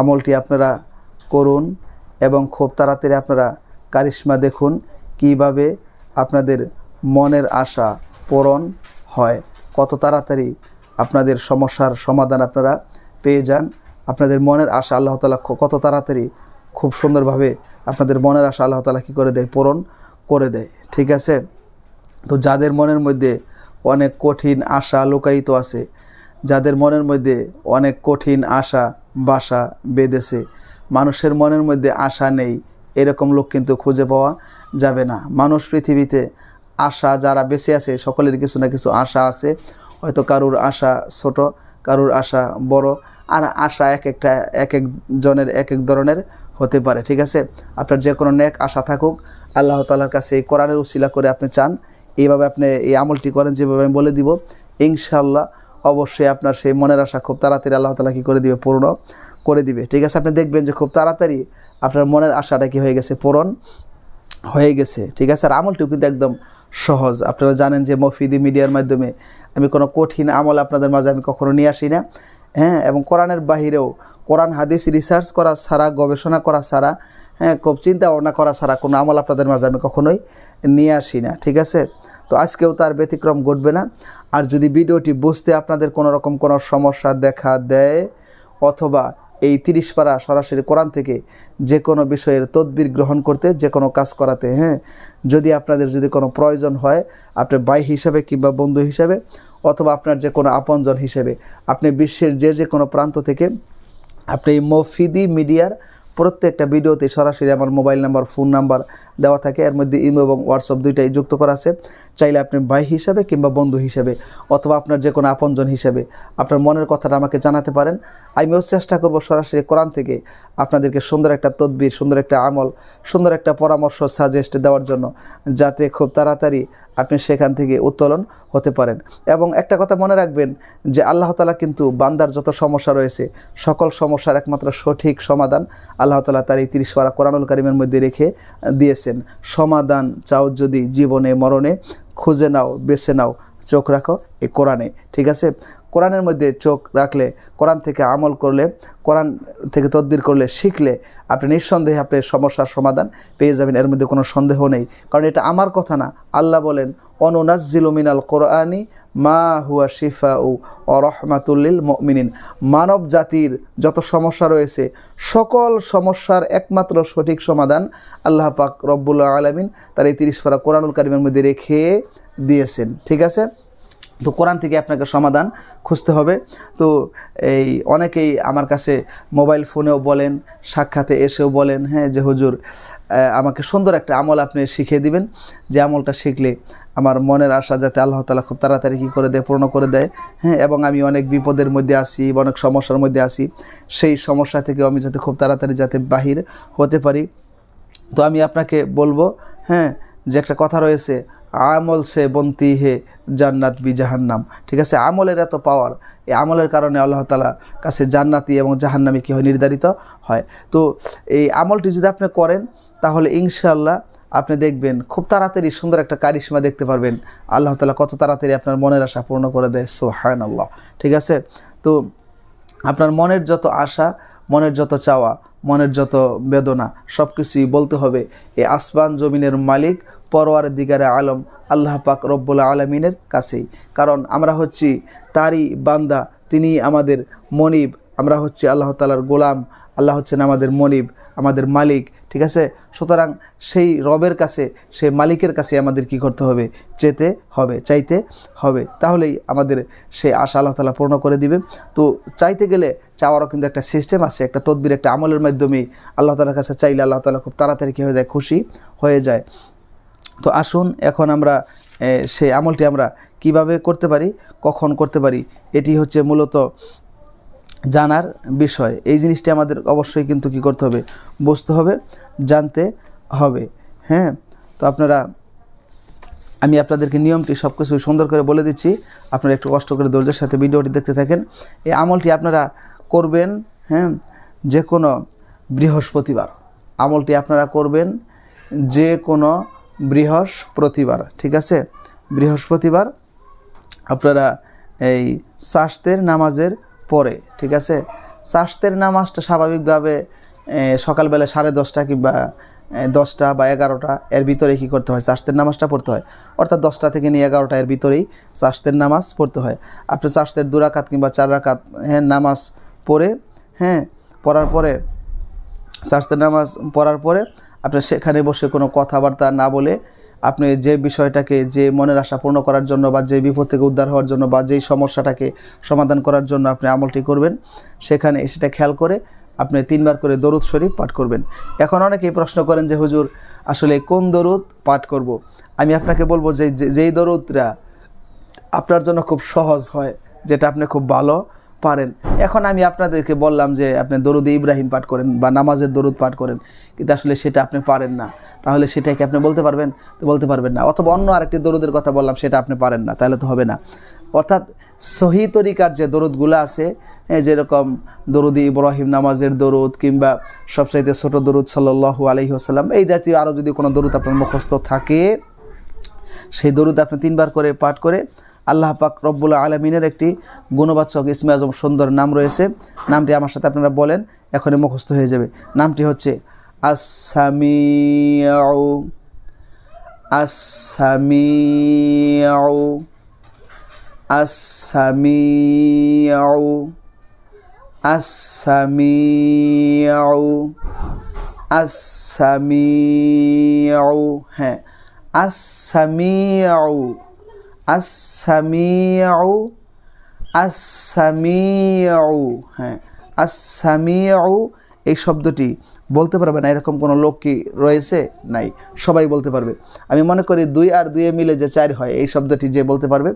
আমলটি আপনারা করুন এবং খুব তাড়াতাড়ি আপনারা কারিশ্মা দেখুন কীভাবে আপনাদের মনের আশা পূরণ হয়। কত তাড়াতাড়ি আপনাদের সমস্যার সমাধান আপনারা পেয়ে যান। আপনাদের মনের আশা আল্লাহ তালা কত তাড়াতাড়ি খুব সুন্দরভাবে আপনাদের মনের আশা আল্লাহ তালা কী করে দেয়? পূরণ করে দেয়। ঠিক আছে? তো যাদের মনের মধ্যে অনেক কঠিন আশা লুকায়িত আছে, যাদের মনের মধ্যে অনেক কঠিন আশা বাসা বেঁধেছে। মানুষের মনের মধ্যে আশা নেই, এরকম লোক কিন্তু খুঁজে পাওয়া যাবে না। মানুষ পৃথিবীতে আশা যারা বেঁচে আছে, সকলের কিছু না কিছু আশা আছে। হয়তো কারুর আশা ছোট, কারুর আশা বড়, আর আশা এক একটা, এক এক জনের, এক এক ধরনের হতে পারে, ঠিক আছে? আপনার যে কোনো নেক আশা থাকুক, আল্লাহ তালার কাছে এই কোরআনের উশিলা করে আপনি চান। এইভাবে আপনি এই আমলটি করেন, যেভাবে আমি বলে দিব ইনশাল্লাহ অবশ্যই আপনার সেই মনের আশা খুব তাড়াতাড়ি আল্লাহ তালা কী করে দিবে? পূর্ণ করে দিবে। ঠিক আছে, আপনি দেখবেন যে খুব তাড়াতাড়ি আপনার মনের আশাটা কি হয়ে গেছে? পূরণ হয়ে গেছে। ঠিক আছে, আর আমলটিও কিন্তু একদম সহজ। আপনারা জানেন যে মফিদি মিডিয়ার মাধ্যমে আমি কোনো কঠিন আমল আপনাদের মাঝে আমি কখনো নিয়ে আসি না। হ্যাঁ এবং কোরআনের বাহিরেও কোরআন হাদিস রিসার্চ করা ছাড়া, গবেষণা করা ছাড়া হ্যাঁ খুব চিন্তা ভাবনা করা ছাড়া কোনো আমল আপনাদের মাঝে আমি কখনোই নিয়ে আসি না, ঠিক আছে? তো আজকেও তার ব্যতিক্রম ঘটবে না। আর যদি ভিডিওটি বুঝতে আপনাদের কোনো রকম কোনো সমস্যা দেখা দেয়, অথবা এই তিরিশ পারা সরাসরি কোরআন থেকে যে কোনো বিষয়ের তদবির গ্রহণ করতে, যে কোনো কাজ করাতে হ্যাঁ যদি আপনাদের যদি কোনো প্রয়োজন হয় আপনার ভাই হিসাবে কিংবা বন্ধু হিসাবে, অথবা আপনার যে কোনো আপনজন হিসেবে, আপনি বিশ্বের যে যে কোনো প্রান্ত থেকে আপনি এই মফিদি মিডিয়ার প্রত্যেকটা ভিডিওতে সরাসরি আমার মোবাইল নাম্বার, ফোন নাম্বার দেওয়া থাকে। এর মধ্যে ইমো এবং হোয়াটসঅ্যাপ দুইটাই যুক্ত করা আছে। চাইলে আপনি ভাই হিসাবে কিংবা বন্ধু হিসেবে অথবা আপনার যে কোনো আপনজন হিসেবে আপনার মনের কথাটা আমাকে জানাতে পারেন। আমিও চেষ্টা করব সরাসরি কোরআন থেকে আপনাদেরকে সুন্দর একটা তদবির, সুন্দর একটা আমল, সুন্দর একটা পরামর্শ সাজেস্ট দেওয়ার জন্য যাতে খুব তাড়াতাড়ি আপনি সেখান থেকে উত্তোলন হতে পারেন। এবং একটা কথা মনে রাখবেন যে আল্লাহ তালা কিন্তু বান্দার যত সমস্যা রয়েছে, সকল সমস্যার একমাত্র সঠিক সমাধান আল্লাহ তালা তার এই তিরিশ পারা কোরআনুল কারিমের মধ্যে রেখে দিয়েছেন। সমাধান চাও যদি জীবনে, মরণে, খুঁজে নাও, বেছে নাও, চোখ রাখো। এই কোরআনে, ঠিক আছে? কোরআনের মধ্যে চোখ রাখলে, কোরআন থেকে আমল করলে, কোরআন থেকে তদবির করলে, শিখলে আপনি নিঃসন্দেহে আপনি সমস্যার সমাধান পেয়ে যাবেন। এর মধ্যে কোনো সন্দেহ নেই। কারণ এটা আমার কথা না। আল্লাহ বলেন অনুনাজিল মিনাল কোরআনি মা হুয়া শিফা উ অরহমাতুল্লিল মিনিন মানব জাতির যত সমস্যা রয়েছে, সকল সমস্যার একমাত্র সঠিক সমাধান আল্লাহ পাক রব্বুল্লাহ আলমিন তার এই তিরিশ পারা কোরআনুল কারিমের মধ্যে রেখে দিয়েছেন। ঠিক আছে? তো কোরআন থেকে আপনাকে সমাধান খুঁজতে হবে। তো এই অনেকেই আমার কাছে মোবাইল ফোনেও বলেন, সাক্ষাতে এসেও বলেন হ্যাঁ যে, হুজুর আমাকে সুন্দর একটা আমল আপনি শিখিয়ে দিবেন। যে আমলটা শিখলে আমার মনের আশা যাতে আল্লাহ তালা খুব তাড়াতাড়ি কী করে দেয়, পূর্ণ করে দেয়। হ্যাঁ এবং আমি অনেক বিপদের মধ্যে আসি অনেক সমস্যার মধ্যে আসি সেই সমস্যা থেকেও আমি যাতে খুব তাড়াতাড়ি যাতে বাহির হতে পারি। তো আমি আপনাকে বলব হ্যাঁ যে একটা কথা রয়েছে, আমল সে বন্তি হে জান্নাত বি জাহান্নাম। ঠিক আছে? আমলের এত পাওয়ার এই আমলের কারণে আল্লাহ তালা কাছে জান্নাতি এবং জাহান্নামি কী হয়? নির্ধারিত হয়। তো এই আমলটি যদি আপনি করেন, তাহলে ইনশাল্লাহ আপনি দেখবেন খুব তাড়াতাড়ি সুন্দর একটা কারিশ্মা দেখতে পারবেন। আল্লাহ তালা কত তাড়াতাড়ি আপনার মনের আশা পূর্ণ করে দেয়। সোহায়ন আল্লাহ ঠিক আছে? তো আপনার মনের যত আশা, মনের যত চাওয়া মনের যত বেদনা সব কিছুই বলতে হবে। এই আসমান জমিনের মালিক পরোয়ার দিগারে আলম, আল্লাহ পাক রব্বুল আলমিনের কাছেই। কারণ আমরা হচ্ছি তারই বান্দা তিনি আমাদের মনিব, আমরা হচ্ছি আল্লাহ তালার গোলাম। আল্লাহ হচ্ছেন আমাদের মনিব, আমাদের মালিক, ঠিক আছে? সুতরাং সেই রবের কাছে, সেই মালিকের কাছে আমাদের কি করতে হবে? চেতে হবে, চাইতে হবে। তাহলেই আমাদের সেই আশা আল্লাহ তালা পূর্ণ করে দিবে। তো চাইতে গেলে চাওয়ারও কিন্তু একটা সিস্টেম আছে, একটা তদবির, একটা আমলের মাধ্যমেই আল্লাহ তালার কাছে চাইলে আল্লাহ তালা খুব তাড়াতাড়ি কী হয়ে যায়? খুশি হয়ে যায়। তো আসুন, এখন আমরা সেই আমলটি আমরা কীভাবে করতে পারি? কখন করতে পারি? এটি হচ্ছে মূলত জানার বিষয়। এই জিনিসটি আমাদের অবশ্যই কিন্তু কি করতে হবে? বুঝতে হবে, জানতে হবে। হ্যাঁ? তো আপনারা, আমি আপনাদেরকে নিয়মটি সব কিছু সুন্দর করে বলে দিচ্ছি। আপনারা একটু কষ্ট করে ধৈর্যের সাথে ভিডিওটি দেখতে থাকেন। এই আমলটি আপনারা করবেন হ্যাঁ? যে কোনো বৃহস্পতিবার। আমলটি আপনারা করবেন যে কোনো বৃহস্পতিবার, ঠিক আছে? বৃহস্পতিবার আপনারা এই সাস্তের নামাজের পরে, ঠিক আছে? সাস্তের নামাজটা স্বাভাবিকভাবে সকালবেলা সাড়ে দশটা কিংবা দশটা বা এগারোটা, এর ভিতরে কী করতে হয়? চাষতের নামাজটা পড়তে হয়। অর্থাৎ দশটা থেকে নিয়ে এগারোটা এর ভিতরেই চাষতের নামাজ পড়তে হয়। আপনি চাষতের দু রাকাত কিংবা চার রাকাত হ্যাঁ নামাজ পড়ে হ্যাঁ পড়ার পরে শাস্তের নামাজ পড়ার পরে, আপনি সেখানে বসে কোনো কথাবার্তা না বলে আপনি যে বিষয়টাকে, যে মনের আশা পূর্ণ করার জন্য বা যে বিপদ থেকে উদ্ধার হওয়ার জন্য বা যেই সমস্যাটাকে সমাধান করার জন্য আপনি আমলটি করবেন, সেখানে সেটা খেয়াল করে আপনি তিনবার করে দরুদ শরীফ পাঠ করবেন এখন অনেকেই প্রশ্ন করেন যে, হুজুর, আসলে কোন দরুদ পাঠ করব। আমি আপনাকে বলব যে যেই দরুদরা আপনার জন্য খুব সহজ হয়, যেটা আপনি খুব ভালো পারেন। এখন আমি আপনাদেরকে বললাম যে আপনি দরুদ ইব্রাহিম পাঠ করেন বা নামাজের দরুদ পাঠ করেন, কিন্তু আসলে সেটা আপনি পারেন না। তাহলে সেটাকে আপনি বলতে পারবেন? তো বলতে পারবেন না। অথবা অন্য আরেকটি দরুদের কথা বললাম, সেটা আপনি পারেন না, তাহলে তো হবে না। অর্থাৎ সহি তরিকার যে দরুদগুলো আছে যেরকম দরুদি ইব্রাহিম নামাজের দরুদ কিংবা সবচাইতে ছোট দরুদ সাল্লু আলহি আসাল্লাম এই জাতীয় আরও যদি কোনো দরুদ আপনার মুখস্থ থাকে, সেই দরুদ আপনি তিনবার করে পাঠ করে আল্লাহ পাক রব্বুল আলমিনের একটি গুণবাচক ইসমে আজম সুন্দর নাম রয়েছে। নামটি আমার সাথে আপনারা বলেন, এখনই মুখস্থ হয়ে যাবে। নামটি হচ্ছে আসামিয়াউ আসামিয়াউ আসামিয়াউ আসামিয়াউ আসামিয়াউ হ্যাঁ আসামিয়াউ আসামিয়াউ আসামিয়াউ হ্যাঁ আসামিয়াউ এই শব্দটি বলতে পারবে না, এরকম কোনো লোক কি রয়েছে? নাই, সবাই বলতে পারবে। আমি মনে করি দুই আর দুয়ে মিলে যে চার হয়, এই শব্দটি যে বলতে পারবে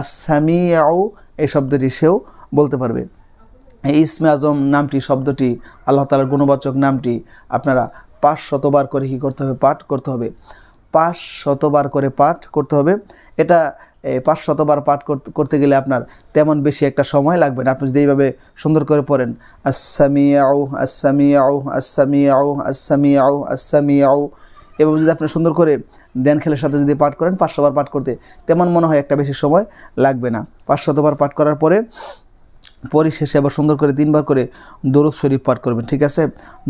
আসামিয়াউ এই শব্দটি সেও বলতে পারবে। এই ইসমে আজম নামটি, শব্দটি, আল্লাহ তালার গুণবাচক নামটি, আপনারা পাঁচ শতবার করে কী করতে হবে? পাঠ করতে হবে। পাঁচ শতবার করে পাঠ করতে হবে। এটা পাঁচ শতবার পাঠ করতে গেলে আপনার তেমন বেশি একটা সময় লাগবে না। আপনি যদি এইভাবে সুন্দর করে পড়েন আসামিয়াউ আসামিয়াউ আসামিয়াউ আসামিয়াউ আসামিয়াউ এভাবে যদি আপনি সুন্দর করে ধ্যান খেলের সাথে যদি পাঠ করেন পাঁচশোবার পাঠ করতে তেমন মনে হয় একটা বেশি সময় লাগবে না। পাঁচ শতবার পাঠ করার পরে পরিশেষে আবার সুন্দর করে তিনবার করে দরুদ শরীফ পাঠ করবেন ঠিক আছে?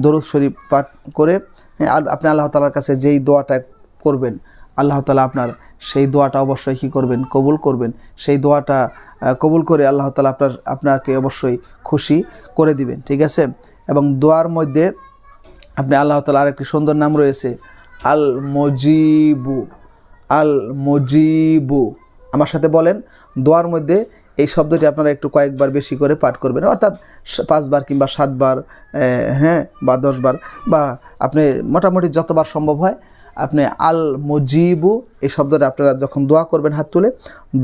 দরুদ শরীফ পাঠ করে হ্যাঁ, আপনি আল্লাহ তালার কাছে যেই দোয়াটা করবেন আল্লাহ তালা আপনার সেই দোয়াটা অবশ্যই কী করবেন? কবুল করবেন। সেই দোয়াটা কবুল করে আল্লাহ তালা আপনার, আপনাকে অবশ্যই খুশি করে দিবেন, ঠিক আছে? এবং দোয়ার মধ্যে আপনি আল্লাহ তালা আরেকটি সুন্দর নাম রয়েছে আল মজিবু আল মজিবু আমার সাথে বলেন, দোয়ার মধ্যে এই শব্দটি আপনারা একটু কয়েকবার বেশি করে পাঠ করবেন। অর্থাৎ পাঁচবার কিংবা সাতবার হ্যাঁ বা দশবার, বা আপনি মোটামুটি যতবার সম্ভব হয় আপনি আল মজিবু এই শব্দটা আপনারা যখন দোয়া করবেন হাত তুলে,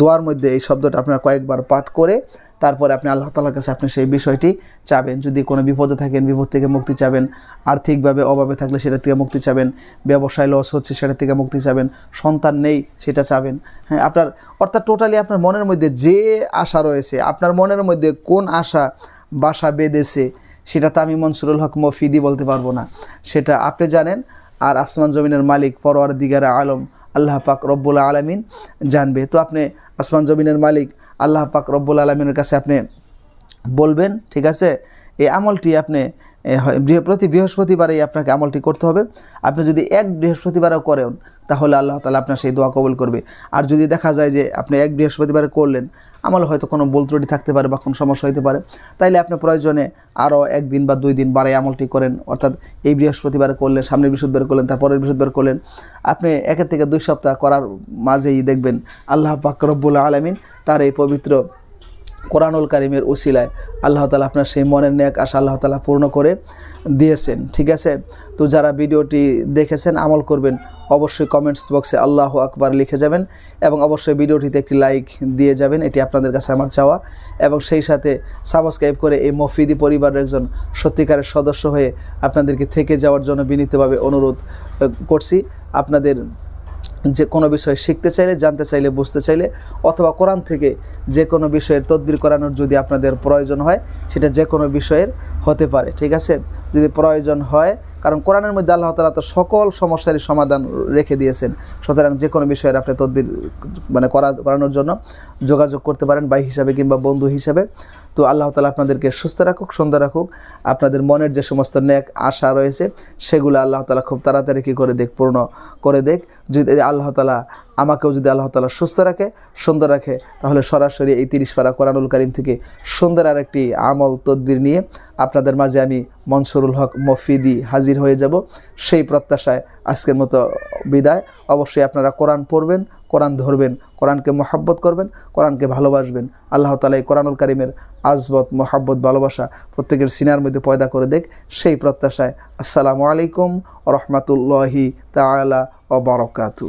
দোয়ার মধ্যে এই শব্দটা আপনারা কয়েকবার পাঠ করে, তারপরে আপনি আল্লাহ তালার কাছে আপনি সেই বিষয়টি চাবেন। যদি কোনো বিপদে থাকেন, বিপদ থেকে মুক্তি চাবেন, আর্থিকভাবে অভাবে থাকলে সেটা থেকে মুক্তি চাবেন, ব্যবসায় লস হচ্ছে সেটা থেকে মুক্তি চাবেন, সন্তান নেই সেটা চাবেন। হ্যাঁ আপনার, অর্থাৎ টোটালি আপনার মনের মধ্যে যে আশা রয়েছে, আপনার মনের মধ্যে কোন আশা বাসা বেঁধেছে, সেটা তো আমি মনসুরুল হক মফিদি বলতে পারব না। সেটা আপনি জানেন আর আসমান জমিনের মালিক পরোয়ার দিগারা আলম, আল্লাহ পাক রব্বুল আলমিন জানবে। তো আপনি আসমান জমিনের মালিক, আল্লাহ পাক রব্বুল আলমিনের কাছে আপনি বলবেন, ঠিক আছে? এই আমলটি আপনি প্রতি বৃহস্পতিবারেই আপনাকে আমলটি করতে হবে। আপনি যদি এক বৃহস্পতিবারও করেন, তাহলে আল্লাহ তালা আপনার সেই দোয়া কবল করবে। আর যদি দেখা যায় যে আপনি এক বৃহস্পতিবারে করলেন, আমল হয়তো কোনো বল ত্রুটি থাকতে পারে বা কোনো সমস্যা হতে পারে। তাইলে আপনি প্রয়োজনে আরও একদিন বা দুই দিন বাড়াই আমলটি করেন। অর্থাৎ এই বৃহস্পতিবারে করলেন, সামনের বৃহস্পতিবার করলেন তারপরের বৃহস্পতিবার করলেন। আপনি একের থেকে দুই সপ্তাহ করার মাঝেই দেখবেন, আল্লাহ পাক আলমিন তার এই পবিত্র কোরআনুল কারিমের উসিলায় আল্লাহ তালা আপনার সেই মনের ন্যাক আশা আল্লাহ তালা পূর্ণ করে দিয়েছেন, ঠিক আছে? তো যারা ভিডিওটি দেখেছেন, আমল করবেন, অবশ্যই কমেন্টস বক্সে আল্লাহ আকবার লিখে যাবেন এবং অবশ্যই ভিডিওটিতে একটি লাইক দিয়ে যাবেন, এটি আপনাদের কাছে আমার চাওয়া। এবং সেই সাথে সাবস্ক্রাইব করে এই মফিদি পরিবারের একজন সত্যিকারের সদস্য হয়ে আপনাদেরকে থেকে যাওয়ার জন্য বিনীতভাবে অনুরোধ করছি। আপনাদের যে কোনো বিষয় শিখতে চাইলে, জানতে চাইলে, বুঝতে চাইলে, অথবা কোরআন থেকে যে কোনো বিষয়ের তদবির করানোর যদি আপনাদের প্রয়োজন হয়, সেটা যে কোনো বিষয়ের হতে পারে, ঠিক আছে? যদি প্রয়োজন হয় কারণ কোরআনের মধ্যে আল্লাহ তালা তো সকল সমস্যারই সমাধান রেখে দিয়েছেন। সুতরাং যে কোনো বিষয়ের আপনি তদবির মানে করা, করানোর জন্য যোগাযোগ করতে পারেন ভাই হিসাবে কিংবা বন্ধু হিসাবে। তো আল্লাহ তালা আপনাদেরকে সুস্থ রাখুক, সুন্দর রাখুক। আপনাদের মনের যে সমস্ত ন্যাক আশা রয়েছে, সেগুলো আল্লাহ তালা খুব তাড়াতাড়ি কী করে দেখ, পূর্ণ করে দেখ। যদি আল্লাহ তালা আমাকেও যদি আল্লাহ তালা সুস্থ রাখে, সুন্দর রাখে, তাহলে সরাসরি এই তিরিশ পারা কোরআনুল করিম থেকে সুন্দর আর একটি আমল, তদবির নিয়ে আপনাদের মাঝে আমি মনসুরুল হক মফিদি হাজির হয়ে যাব। সেই প্রত্যাশায় আজকের মতো বিদায়। অবশ্যই আপনারা কোরআন পড়বেন, কোরআন ধরবেন, কোরআনকে মহাব্বত করবেন, কোরআনকে ভালোবাসবেন। আল্লাহ তালা এই কোরআনুল করিমের আজবত মহাব্বত, ভালোবাসা প্রত্যেকের সিনার মধ্যে পয়দা করে দেখ। সেই প্রত্যাশায় আসসালামু আলাইকুম রহমতুল্লাহি তালা ও বারকাতু